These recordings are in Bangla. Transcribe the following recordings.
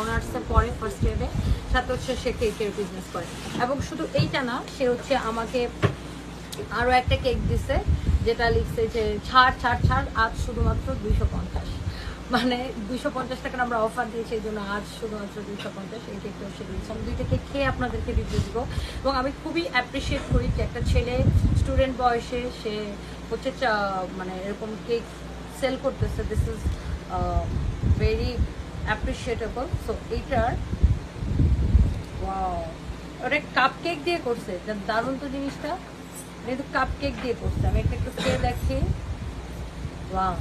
অনার্সে পড়ে ফার্স্ট ইয়ারে সাথে হচ্ছে সে কেকের বিজনেস করে। এবং শুধু এইটা না, সে হচ্ছে আমাকে আরও একটা কেক দিছে, যেটা লিখছে যে, ছাড় ছাড় ছাড়, আজ শুধুমাত্র দুইশো পঞ্চাশ। মানে দুইশো পঞ্চাশ টাকার আমরা অফার দিয়েছি, এই জন্য আজ শুধুমাত্র দুইশো পঞ্চাশ। এই কেকটা সে দিয়েছে। আমি দুইটা কেক খেয়ে আপনাদেরকে রিভিউ দিব। এবং আমি খুবই অ্যাপ্রিসিয়েট করি যে একটা ছেলে স্টুডেন্ট বয়সে সে হচ্ছে মানে এরকম কেক সেল করতেছে। This is very appreciable so এইটার ওটা কাপ কেক দিয়ে করছে। দারুণ তো জিনিসটা। এটা তো কাপ কেক দিয়ে করছে। আমি একটা একটু খেয়ে দেখি। ওয়াও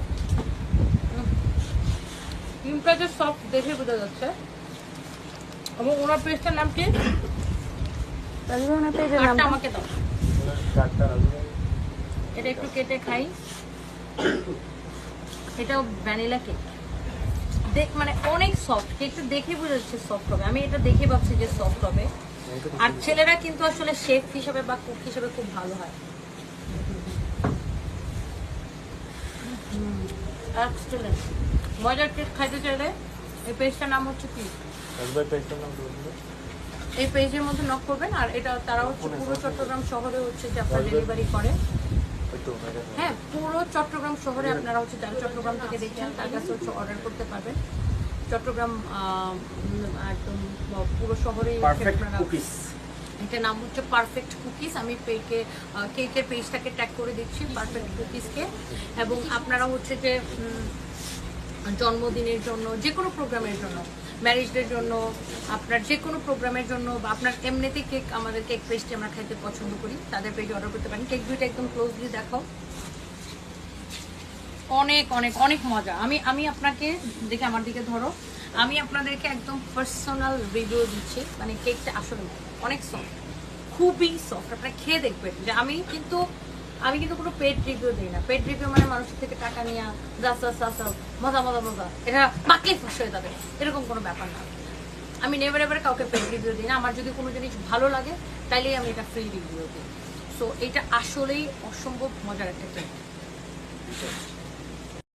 ক্রিমটা যে সফট দেখে বোঝা যাচ্ছে। এবং ওনার পেস্টটার নাম কি? আমাকে দাও। এটা একটু কেটে খাই। এটাও ভ্যানিলা কেক মানে অনেক সফট কেকটা দেখে বোঝা যাচ্ছে সফট হবে। আমি এটা দেখে ভাবছি যে সফট হবে। আর ছেলেরা কিন্তু আসলে শেফ হিসাবে বা কুক হিসাবে খুব ভালো হয়। কেক খাইতে চাইলে এই পেস্টটার নাম হচ্ছে কি? এই পেজের মধ্যে নক করবেন আর এটা তারা হচ্ছে পুরো চট্টগ্রাম শহরে হচ্ছে যে আপনার ডেলিভারি করে। হ্যাঁ। পুরো চট্টগ্রাম শহরে আপনারা হচ্ছে যারা চট্টগ্রাম থেকে দেখছেন তার কাছে হচ্ছে অর্ডার করতে পারবেন। চট্টগ্রাম একদম পুরো শহরে এটা নাম হচ্ছে পারফেক্ট কুকিজ আমি পেকে কেকের পেজটাকে ট্যাগ করে দিচ্ছি পারফেক্ট কুকিজকে এবং আপনারা হচ্ছে যে জন্মদিনের জন্য যে কোনো প্রোগ্রামের জন্য ম্যারেজদের জন্য, আপনার যে কোনো প্রোগ্রামের জন্য, বা আপনার এমনিতে কেক আমাদের কেক পেস্টে আমরা খাইতে পছন্দ করি, তাদের পেজে অর্ডার করতে পারেন। কেক দুইটা একদম ক্লোজলি দেখাও। অনেক অনেক অনেক মজা। আমি আমি আপনাকে দেখে আমার দিকে ধরো। আমি আপনাদেরকে একদম পার্সোনাল রিভিউ দিচ্ছি। মানে কেকটা আসলে অনেক সফট খুবই সফট আপনারা খেয়ে দেখবেন যে আমি কিন্তু আমি কিন্তু কোনো পেট রিভিউ দিই না। পেট রিভিউ মানে মানুষের থেকে টাকা নিয়ে দাস দাস মজা মজা মজা, এটা মাকলে ফাঁস হয়ে যাবে। এরকম কোনো ব্যাপার না। আমি নেভার এভার কাউকে পেট রিভিউ দিই না। আমার যদি কোনো জিনিস ভালো লাগে, তাইলেই আমি এটা ফ্রি রিভিউ দিই। সো এটা আসলেই অসম্ভব মজার একটা কেক